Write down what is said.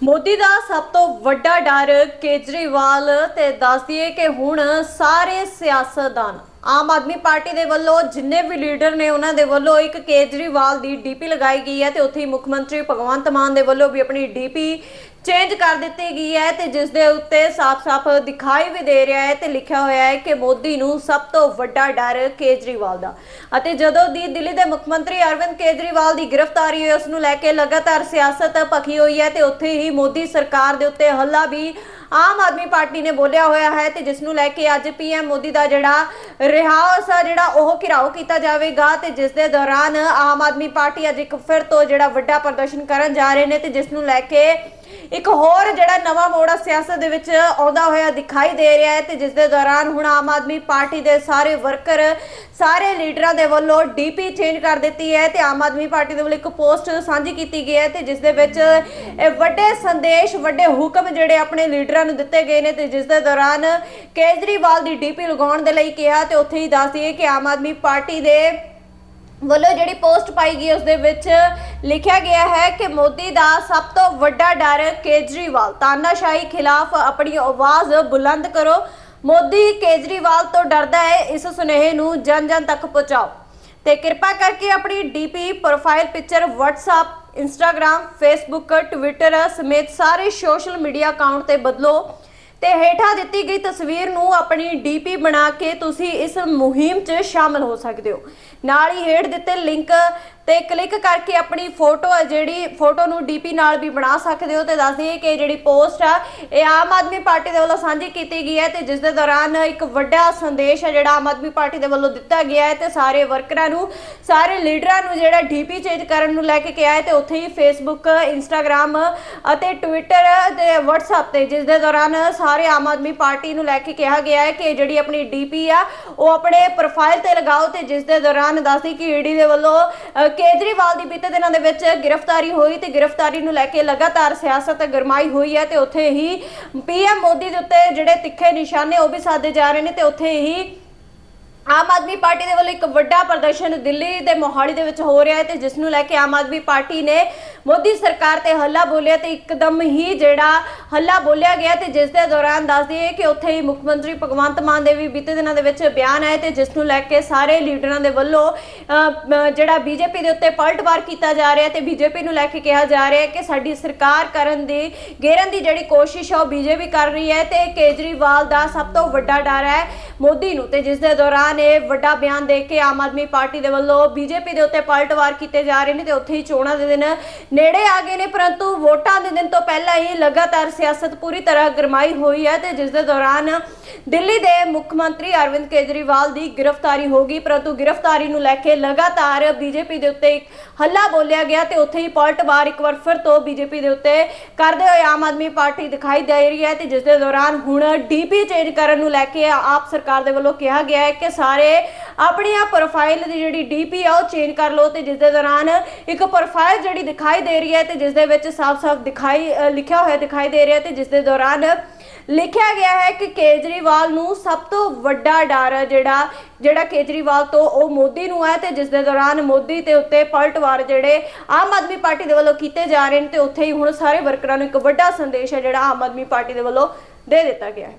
ਮੋਦੀ ਦਾ ਸਭ ਤੋਂ ਵੱਡਾ ਡਰ ਕੇਜਰੀਵਾਲ ਤੇ ਦੱਸਦੀਏ ਕਿ ਹੁਣ ਸਾਰੇ ਸਿਆਸਤਦਾਨ, ਆਮ ਆਦਮੀ ਪਾਰਟੀ ਦੇ ਵੱਲੋਂ ਜਿੰਨੇ ਵੀ ਲੀਡਰ ਨੇ ਉਹਨਾਂ ਦੇ ਵੱਲੋਂ ਇੱਕ ਕੇਜਰੀਵਾਲ ਦੀ ਡੀਪੀ ਲਗਾਈ ਗਈ ਹੈ ਤੇ ਉੱਥੇ ਹੀ ਮੁੱਖ ਮੰਤਰੀ ਭਗਵੰਤ ਮਾਨ ਦੇ ਵੱਲੋਂ ਵੀ ਆਪਣੀ ਡੀਪੀ ਚੇਂਜ ਕਰ ਦਿੱਤੀ ਗਈ ਹੈ ਤੇ ਜਿਸ ਦੇ ਉੱਤੇ ਸਾਫ਼-ਸਾਫ਼ ਦਿਖਾਈ ਵੀ ਦੇ ਰਿਹਾ ਹੈ ਤੇ ਲਿਖਿਆ ਹੋਇਆ ਹੈ ਕਿ ਮੋਦੀ ਨੂੰ ਸਭ ਤੋਂ ਵੱਡਾ ਡਰ ਕੇਜਰੀਵਾਲ ਦਾ। ਅਤੇ ਜਦੋਂ ਦੀ ਦਿੱਲੀ ਦੇ ਮੁੱਖ ਮੰਤਰੀ ਅਰਵਿੰਦ ਕੇਜਰੀਵਾਲ ਦੀ ਗ੍ਰਿਫਤਾਰੀ ਹੋਈ, ਉਸ ਨੂੰ ਲੈ ਕੇ ਲਗਾਤਾਰ ਸਿਆਸਤ ਭਖੀ ਹੋਈ ਹੈ ਤੇ ਉੱਥੇ ਹੀ ਮੋਦੀ ਸਰਕਾਰ ਦੇ ਉੱਤੇ ਹੱਲਾ ਵੀ ਆਮ ਆਦਮੀ ਪਾਰਟੀ ਨੇ ਬੋਲਿਆ ਹੋਇਆ ਹੈ ਤੇ ਜਿਸ ਨੂੰ ਲੈ ਕੇ ਅੱਜ ਪੀਐਮ ਮੋਦੀ ਦਾ ਜਿਹੜਾ ਰਿਹਾਸ ਆ, ਜਿਹੜਾ ਉਹ ਘਿਰਾਓ ਕੀਤਾ ਜਾਵੇਗਾ ਤੇ ਜਿਸ ਦੇ ਦੌਰਾਨ ਆਮ ਆਦਮੀ ਪਾਰਟੀ ਅੱਜ ਇੱਕ ਫਿਰ ਤੋਂ ਜਿਹੜਾ ਵੱਡਾ ਪ੍ਰਦਰਸ਼ਨ ਕਰਨ ਜਾ ਰਹੇ ਨੇ ਤੇ ਜਿਸ ਨੂੰ ਲੈ ਕੇ ਇੱਕ ਹੋਰ ਜਿਹੜਾ ਨਵਾਂ ਮੋੜ ਸਿਆਸਤ ਦੇ ਵਿੱਚ ਆਉਂਦਾ ਹੋਇਆ ਦਿਖਾਈ ਦੇ ਰਿਹਾ ਹੈ ਤੇ ਜਿਸ ਦੇ ਦੌਰਾਨ ਹੁਣ ਆਮ ਆਦਮੀ ਪਾਰਟੀ ਦੇ ਸਾਰੇ ਵਰਕਰ, ਸਾਰੇ ਲੀਡਰਾਂ ਦੇ ਵੱਲੋਂ ਡੀਪੀ ਚੇਂਜ ਕਰ ਦਿੱਤੀ ਹੈ ਤੇ ਆਮ ਆਦਮੀ ਪਾਰਟੀ ਦੇ ਵੱਲੋਂ ਇੱਕ ਪੋਸਟ ਸਾਂਝੀ ਕੀਤੀ ਗਈ ਹੈ ਤੇ ਜਿਸ ਦੇ ਵਿੱਚ ਇਹ ਵੱਡੇ ਸੰਦੇਸ਼, ਵੱਡੇ ਹੁਕਮ ਜਿਹੜੇ ਆਪਣੇ ਲੀਡਰਾਂ ਨੂੰ ਦਿੱਤੇ ਗਏ ਨੇ ਤੇ ਜਿਸ ਦੇ ਦੌਰਾਨ ਕੇਜਰੀਵਾਲ ਦੀ ਡੀਪੀ ਲਗਾਉਣ ਦੇ ਲਈ ਕਿਹਾ ਤੇ ਉੱਥੇ ਹੀ ਦੱਸ ਦਈਏ ਕਿ ਆਮ ਆਦਮੀ ਪਾਰਟੀ ਦੇ ਵੱਲੋਂ ਜਿਹੜੀ ਪੋਸਟ ਪਾਈ ਗਈ ਉਸ ਦੇ ਵਿੱਚ ਲਿਖਿਆ ਗਿਆ ਹੈ ਕਿ ਮੋਦੀ ਦਾ ਸਭ ਤੋਂ ਵੱਡਾ ਡਰ ਕੇਜਰੀਵਾਲ, ਤਾਨਾਸ਼ਾਹੀ ਖਿਲਾਫ ਆਪਣੀ ਆਵਾਜ਼ ਬੁਲੰਦ ਕਰੋ। ਮੋਦੀ ਕੇਜਰੀਵਾਲ ਤੋਂ ਡਰਦਾ ਹੈ, ਇਸ ਸੁਨੇਹੇ ਨੂੰ ਜਨ ਜਨ ਤੱਕ ਪਹੁੰਚਾਓ। ਤੇ ਕਿਰਪਾ ਕਰਕੇ ਆਪਣੀ DP profile picture WhatsApp, Instagram, Facebook, Twitter ਸਮੇਤ ਸਾਰੇ ਸੋਸ਼ਲ ਮੀਡੀਆ ਅਕਾਊਂਟ ਤੇ ਬਦਲੋ। ਤੇ ਹੇਠਾਂ ਦਿੱਤੀ ਗਈ ਤਸਵੀਰ ਨੂੰ ਆਪਣੀ ਡੀਪੀ ਬਣਾ ਕੇ ਤੁਸੀਂ ਇਸ ਮੁਹਿੰਮ 'ਚ ਸ਼ਾਮਲ ਹੋ ਸਕਦੇ ਹੋ। ਨਾਲ ਹੀ ਹੇਠ ਦਿੱਤੇ ਲਿੰਕ ਤੇ ਕਲਿੱਕ ਕਰਕੇ ਆਪਣੀ ਫੋਟੋ ਆ ਜਿਹੜੀ, ਫੋਟੋ ਨੂੰ ਡੀਪੀ ਨਾਲ ਵੀ ਬਣਾ ਸਕਦੇ ਹੋ ਤੇ ਦੱਸ ਦਈਏ ਕਿ ਜਿਹੜੀ ਪੋਸਟ ਆ, ਇਹ ਆਮ ਆਦਮੀ ਪਾਰਟੀ ਦੇ ਵੱਲੋਂ ਸਾਂਝੀ ਕੀਤੀ ਗਈ ਹੈ ਤੇ ਜਿਸ ਦੇ ਦੌਰਾਨ ਇੱਕ ਵੱਡਾ ਸੰਦੇਸ਼ ਹੈ ਜਿਹੜਾ ਆਮ ਆਦਮੀ ਪਾਰਟੀ ਦੇ ਵੱਲੋਂ ਦਿੱਤਾ ਗਿਆ ਹੈ ਤੇ ਸਾਰੇ ਵਰਕਰਾਂ ਨੂੰ, ਸਾਰੇ ਲੀਡਰਾਂ ਨੂੰ ਜਿਹੜਾ ਡੀਪੀ ਚੇਂਜ ਕਰਨ ਨੂੰ ਲੈ ਕੇ ਕਿਹਾ ਹੈ ਤੇ ਉੱਥੇ ਹੀ ਫੇਸਬੁੱਕ ਇੰਸਟਾਗ੍ਰam ਅਤੇ ਟਵਿੱਟਰ ਤੇ WhatsApp ਤੇ ਜਿਸ ਦੇ ਦੌਰਾਨ ਸਾਰੇ ਆਮ ਆਦਮੀ ਪਾਰਟੀ ਨੂੰ ਲੈ ਕੇ ਕਿਹਾ ਗਿਆ ਹੈ ਕਿ ਜਿਹੜੀ ਆਪਣੀ ਡੀਪੀ ਆ, ਉਹ ਆਪਣੇ ਪ੍ਰੋਫਾਈਲ ਤੇ ਲਗਾਓ ਤੇ ਜਿਸ ਦੇ ਦੌਰਾਨ ਦੱਸਦੀ ਕਿ ਈਡੀ ਦੇ ਵੱਲੋਂ ਕੇਜਰੀਵਾਲ ਦੀ ਬੀਤੇ ਦਿਨਾਂ ਦੇ ਵਿੱਚ ਗ੍ਰਿਫਤਾਰੀ ਹੋਈ ਤੇ ਗ੍ਰਿਫਤਾਰੀ ਨੂੰ ਲੈ ਕੇ ਲਗਾਤਾਰ ਸਿਆਸਤ ਗਰਮਾਈ ਹੋਈ ਹੈ ਤੇ ਉੱਥੇ ਹੀ ਪੀਐਮ ਮੋਦੀ ਦੇ ਉੱਤੇ ਜਿਹੜੇ ਤਿੱਖੇ ਨਿਸ਼ਾਨੇ ਉਹ ਵੀ ਸਾਧੇ ਜਾ ਰਹੇ ਨੇ ਤੇ ਉੱਥੇ ਹੀ ਆਮ ਆਦਮੀ ਪਾਰਟੀ ਦੇ ਵੱਲੋਂ ਇੱਕ ਵੱਡਾ ਪ੍ਰਦਰਸ਼ਨ ਦਿੱਲੀ ਦੇ ਮੋਹਾਲੀ ਦੇ ਵਿੱਚ ਹੋ ਰਿਹਾ ਹੈ ਤੇ ਜਿਸ ਨੂੰ ਲੈ ਕੇ ਆਮ ਆਦਮੀ ਪਾਰਟੀ ਨੇ ਮੋਦੀ ਸਰਕਾਰ ਤੇ ਹੱਲਾ ਬੋਲਿਆ ਤੇ ਇੱਕਦਮ ਹੀ ਜਿਹੜਾ ਹੱਲਾ ਬੋਲਿਆ ਗਿਆ ਤੇ ਜਿਸ ਦੇ ਦੌਰਾਨ ਦੱਸ ਦਈਏ ਕਿ ਉੱਥੇ ਹੀ ਮੁੱਖ ਮੰਤਰੀ ਭਗਵੰਤ ਮਾਨ ਦੇ ਵੀ ਬੀਤੇ ਦਿਨਾਂ ਦੇ ਵਿੱਚ ਬਿਆਨ ਆਏ ਤੇ ਜਿਸ ਨੂੰ ਲੈ ਕੇ ਸਾਰੇ ਲੀਡਰਾਂ ਦੇ ਵੱਲੋਂ ਅਹ, ਅਹ, ਜਿਹੜਾ ਬੀਜੇਪੀ ਦੇ ਉੱਤੇ ਪਲਟਵਾਰ ਕੀਤਾ ਜਾ ਰਿਹਾ ਤੇ ਬੀਜੇਪੀ ਨੂੰ ਲੈ ਕੇ ਕਿਹਾ ਜਾ ਰਿਹਾ ਕਿ ਸਾਡੀ ਸਰਕਾਰ ਕਰਨ ਦੀ ਗੇਰਨ ਦੀ ਜਿਹੜੀ ਕੋਸ਼ਿਸ਼ ਹੈ ਉਹ ਬੀਜੇਪੀ ਕਰ ਰਹੀ ਹੈ ਤੇ ਕੇਜਰੀਵਾਲ ਦਾ ਸਭ ਤੋਂ ਵੱਡਾ ਡਰ ਹੈ ਮੋਦੀ ਨੂੰ ਤੇ ਜਿਸ ਦੇ ਦੌਰਾਨ ਇਹ ਵੱਡਾ ਬਿਆਨ ਦੇ ਕੇ ਆਮ ਆਦਮੀ ਪਾਰਟੀ ਦੇ ਵੱਲੋਂ ਬੀਜੇਪੀ ਦੇ ਉੱਤੇ ਪਲਟਵਾਰ ਕੀਤੇ ਜਾ ਰਹੇ ਨੇ ਤੇ ਉੱਥੇ ਹੀ ਚੋਣਾਂ ਦੇ ਦਿਨ ਨੇੜੇ ਆ ਗਏ ਨੇ ਪਰੰਤੂ ਵੋਟਾਂ ਦੇ ਦਿਨ ਤੋਂ ਪਹਿਲਾਂ ਹੀ ਲਗਾਤਾਰ ਸਿਆਸਤ ਪੂਰੀ ਤਰ੍ਹਾਂ ਗਰਮਾਈ ਹੋਈ ਹੈ ਤੇ ਜਿਸ ਦੇ ਦੌਰਾਨ ਦਿੱਲੀ ਦੇ ਮੁੱਖ ਮੰਤਰੀ ਅਰਵਿੰਦ ਕੇਜਰੀਵਾਲ ਦੀ ਗ੍ਰਿਫਤਾਰੀ ਹੋ ਗਈ, ਪਰੰਤੂ ਗ੍ਰਿਫਤਾਰੀ ਨੂੰ ਲੈ ਕੇ ਲਗਾਤਾਰ ਬੀਜੇਪੀ ਦੇ ਉੱਤੇ ਹੱਲਾ ਬੋਲਿਆ ਗਿਆ ਤੇ ਉੱਥੇ ਹੀ ਪਲਟਵਾਰ ਇੱਕ ਵਾਰ ਫਿਰ ਤੋਂ ਬੀਜੇਪੀ ਦੇ ਉੱਤੇ ਕਰਦੇ ਹੋਏ ਆਮ ਆਦਮੀ ਪਾਰਟੀ ਦਿਖਾਈ ਦੇ ਰਹੀ ਹੈ ਤੇ ਜਿਸ ਦੇ ਦੌਰਾਨ ਹੁਣ ਡੀਪੀ ਚੇਂਜ ਕਰਨ ਨੂੰ ਲੈ ਕੇ ਆਪ ਸਰਕਾਰ ਦੇ ਵੱਲੋਂ ਕਿਹਾ ਗਿਆ ਹੈ ਕਿ ਸਾਰੇ ਆਪਣੀਆਂ ਪ੍ਰੋਫਾਈਲ ਦੀ ਜਿਹੜੀ ਡੀਪੀ ਆ ਉਹ ਚੇਂਜ ਕਰ ਲਓ ਤੇ ਜਿਸ ਦੇ ਦੌਰਾਨ ਇੱਕ ਪ੍ਰੋਫਾਈਲ ਜਿਹੜੀ ਦਿਖਾਈ ਦੇ ਰਹੀ ਹੈ ਤੇ ਜਿਸ ਦੇ ਵਿੱਚ ਸਾਫ਼-ਸਾਫ਼ ਦਿਖਾਈ ਲਿਖਿਆ ਹੋਇਆ ਦਿਖਾਈ ਦੇ ਰਿਹਾ ਤੇ ਜਿਸ ਦੇ ਦੌਰਾਨ ਲਿਖਿਆ ਗਿਆ ਹੈ ਕਿ ਕੇਜਰੀਵਾਲ ਨੂੰ ਸਭ ਤੋਂ ਵੱਡਾ ਡਰ ਹੈ ਜਿਹੜਾ ਜਿਹੜਾ ਕੇਜਰੀਵਾਲ ਤੋਂ ਉਹ ਮੋਦੀ ਨੂੰ ਹੈ ਤੇ ਜਿਸ ਦੇ ਦੌਰਾਨ ਮੋਦੀ ਤੇ ਉੱਤੇ ਪਲਟਵਾਰ ਜਿਹੜੇ ਆਮ ਆਦਮੀ ਪਾਰਟੀ ਦੇ ਵੱਲੋਂ ਕੀਤੇ ਜਾ ਰਹੇ ਨੇ ਤੇ ਉੱਥੇ ਹੀ ਹੁਣ ਸਾਰੇ ਵਰਕਰਾਂ ਨੂੰ ਇੱਕ ਵੱਡਾ ਸੰਦੇਸ਼ ਹੈ ਜਿਹੜਾ ਆਮ ਆਦਮੀ ਪਾਰਟੀ ਦੇ ਵੱਲੋਂ ਦੇ ਦਿੱਤਾ ਗਿਆ ਹੈ।